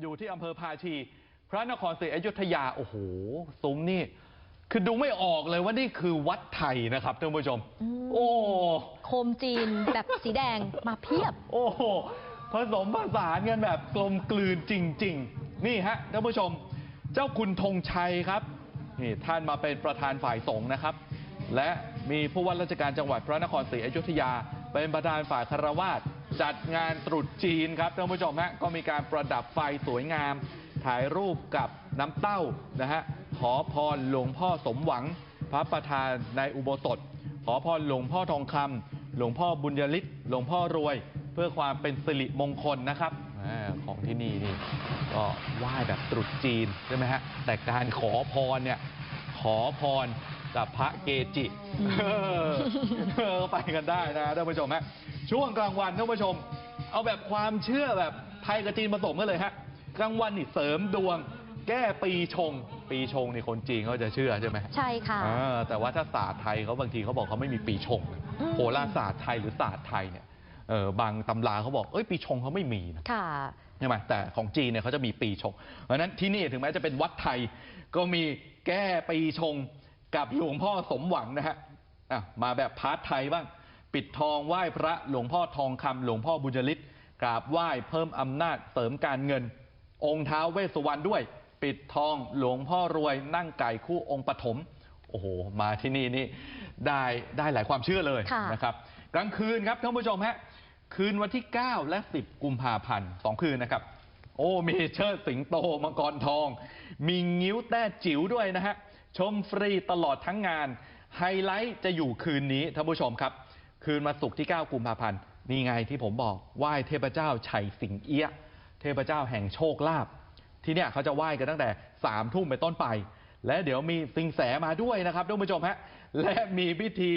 อยู่ที่อำเภอภาชี พระนครศรีอยุธยา โอ้โห ซุ้มนี่ คือดูไม่ออกเลยว่านี่คือวัดไทยนะครับท่านผู้ชมอืมโอ้ โคมจีนแบบสีแดงมาเพียบ โอ้โห ผสมผสานกันแบบกลมกลืนจริง ๆ นี่ฮะท่านผู้ชม เจ้าคุณธงชัยครับ นี่ท่านมาเป็นประธานฝ่ายสงฆ์นะครับ และมีผู้ว่าราชการจังหวัดพระนครศรีอยุธยา เป็นประธานฝ่ายคารวาส จัดงานตรุษจีนครับท่านผู้ชมฮะก็มีการประดับไฟสวยงาม ถ่ายรูปกับน้ำเต้านะฮะขอพรหลวงพ่อสมหวัง พระประธานในอุโบสถ ขอพรหลวงพ่อทองคำหลวงพ่อบุญยฤทธิ์หลวงพ่อรวย เพื่อความเป็นสิริมงคลนะครับของที่นี่นี่ก็ไหว้แบบตรุษจีนใช่ไหมฮะแต่การขอพรเนี่ยขอพร กับพระเกจิอืมเออเออไปกันได้นะท่านผู้ชมฮะช่วงกลางวันท่านผู้ชม เอาแบบความเชื่อแบบไทยกับจีนผสมกันเลยฮะกลางวันนี่เสริมดวง แก้ปีชง ปีชงนี่คนจีนเขาจะเชื่อใช่ไหมฮะใช่ค่ะอ่าแต่ว่าถ้าศาสตร์ไทยเขาบางทีเขาบอกเขาไม่มีปีชงนะอืมโหราศาสตร์ไทยหรือศาสตร์ไทยเนี่ยเออบางตำราเขาบอกเอ้ยปีชงเขาไม่มีนะค่ะใช่ไหมแต่ของจีนเนี่ยเขาจะมีปีชงเพราะฉะนั้นที่นี่ถึงแม้จะเป็นวัดไทยก็มีแก้ปีชง กับหลวงพ่อสมหวังนะฮะอะมาแบบพาร์ทไทยบ้าง ปิดทองไหว้พระหลวงพ่อทองคำหลวงพ่อบุญยฤทธิ์กราบไหว้เพิ่มอำนาจเสริมการเงิน องค์เท้าเวสสุวรรณด้วย ปิดทองหลวงพ่อรวยนั่งไก่คู่องค์ปฐมโอ้โห มาที่นี่นี่ได้ได้หลายความเชื่อเลยค่ะนะครับ กลางคืนครับท่านผู้ชมฮะคืนวันที่ 9 และ 10 กุมภาพันธ์สองคืนนะครับ โอ้มีเชิดสิงโตมังกรทอง มีงิ้วแต้จิ๋วด้วยนะฮะ ชมฟรีตลอดทั้งงาน ไฮไลท์จะอยู่คืนนี้ท่านผู้ชมครับ คืนมาสุกร์ที่ 9 กุมภาพันธ์นี่ไงที่ผมบอกไหว้เทพเจ้าไฉสิงเอี้ย เทพเจ้าแห่งโชคลาภที่เนี่ยเขาจะไหว้กันตั้งแต่3ามทุ่มเป็นต้นไป และเดี๋ยวมีสิงแสมาด้วยนะครับท่านผู้ชมฮะและมีพิธี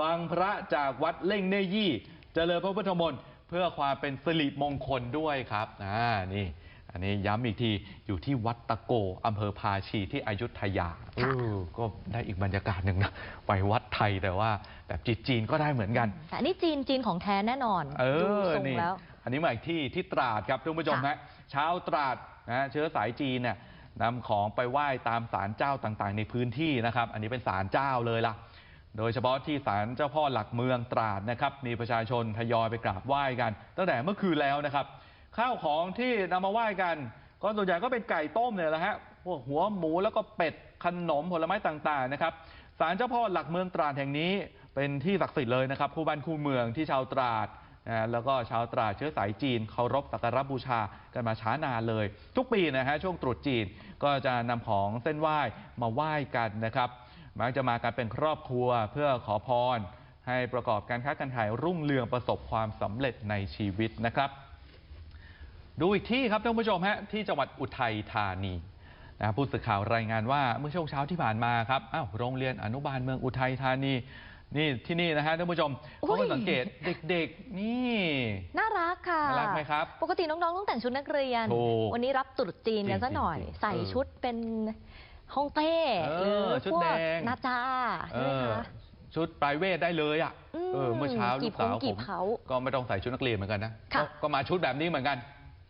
ฟังพระจากวัดเล่งเนยี่ เจริญพระพุทธมนต์เพื่อความเป็นสิริมงคลด้วยครับอ่านี่ อันนี้ย้ำอีกทีอยู่ที่วัดตะโกอำเภอภาชีที่อยุธยาค่ะเออก็ได้อีกบรรยากาศหนึ่งนะไปวัดไทยแต่ว่าแบบจีนๆก็ได้เหมือนกันแต่อันนี้จีนจีนของแท้แน่นอนเอดูอทรงนี่แล้วอันนี้มาอีกที่ที่ตราดครับท่านผู้ชมค่ะฮะชาวตราดนะเชื้อสายจีนเนี่ยนำของไปไหว้ตามศาลเจ้าต่างๆ ในพื้นที่นะครับ อันนี้เป็นศาลเจ้าเลยล่ะ โดยเฉพาะที่ศาลเจ้าพ่อหลักเมืองตราดนะครับมีประชาชนทยอยไปกราบไหว้กัน ตั้งแต่เมื่อคืนแล้วนะครับ ข้าวของที่นำมาไหว้กัน ก็ส่วนใหญ่ก็เป็นไก่ต้มเนี่ยแหละฮะพวกหัวหมูแล้วก็เป็ดขนมผลไม้ต่างๆนะครับศาลเจ้าพ่อหลักเมืองตราดแห่งนี้เป็นที่ศักดิ์สิทธิ์เลยนะครับคู่บ้านคู่เมืองที่ชาวตราดนะแล้วก็ชาวตราดเชื้อสายจีนเคารพสักการะบูชากันมาช้านานเลย ทุกปีนะฮะช่วงตรุษจีนก็จะนำของเส้นไหว้มาไหว้กันนะครับมักจะมากันเป็นครอบครัวเพื่อขอพร ให้ประกอบการค้าการขายรุ่งเรืองประสบความสำเร็จในชีวิตนะครับ ดูอีกที่ครับท่านผู้ชมฮะที่จังหวัดอุทัยธานีนะผู้สื่อข่าวรายงานว่าเมื่อช่วงเช้าที่ผ่านมาครับอ้าวโรงเรียนอนุบาลเมืองอุทัยธานีนี่ที่นี่นะฮะท่านผู้ชมอุ๊ยเขาก็สังเกตเด็กๆนี่น่ารักค่ะน่ารักไหมครับ ปกติน้องๆต้องแต่งชุดนักเรียนถูกวันนี้รับตรุษจีนกันซะหน่อยจริงๆใส่เออชุดเป็นฮ่องเต้เอหรือชุดพวกแดงนาจาเอใช่ไหมอคะชุดปลายเวทได้เลยอะมเออเมื่อเช้าลูกสาวกี่ผพงมกี่เผาก็ไม่ต้องใส่ชุดนักเรียนเหมือนกันนะค่ะก็ก็มาชุดแบบนี้เหมือนกัน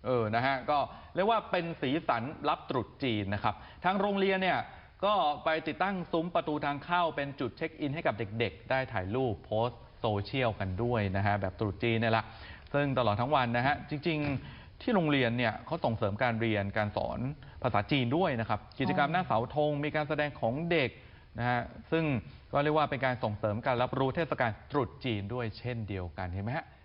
เออนะฮะก็เรียกว่าเป็นสีสันรับตรุษจีนนะครับ ทางโรงเรียนเนี่ยก็ไปติดตั้งซุ้มประตูทางเข้าเป็นจุดเช็คอินให้กับเด็กๆ ได้ถ่ายรูปโพสต์โซเชียลกันด้วยนะฮะแบบตรุษจีนเนี่ยแหละซึ่งตลอดทั้งวันนะฮะจริง ๆ ที่โรงเรียนเนี่ยเขาส่งเสริมการเรียนการสอนภาษาจีนด้วยนะครับกิจกรรมหน้าเสาธงมีการแสดงของเด็กนะฮะซึ่งก็เรียกว่าเป็นการส่งเสริมการรับรู้เทศกาลตรุษจีนด้วยเช่นเดียวกันเห็นไหมฮะ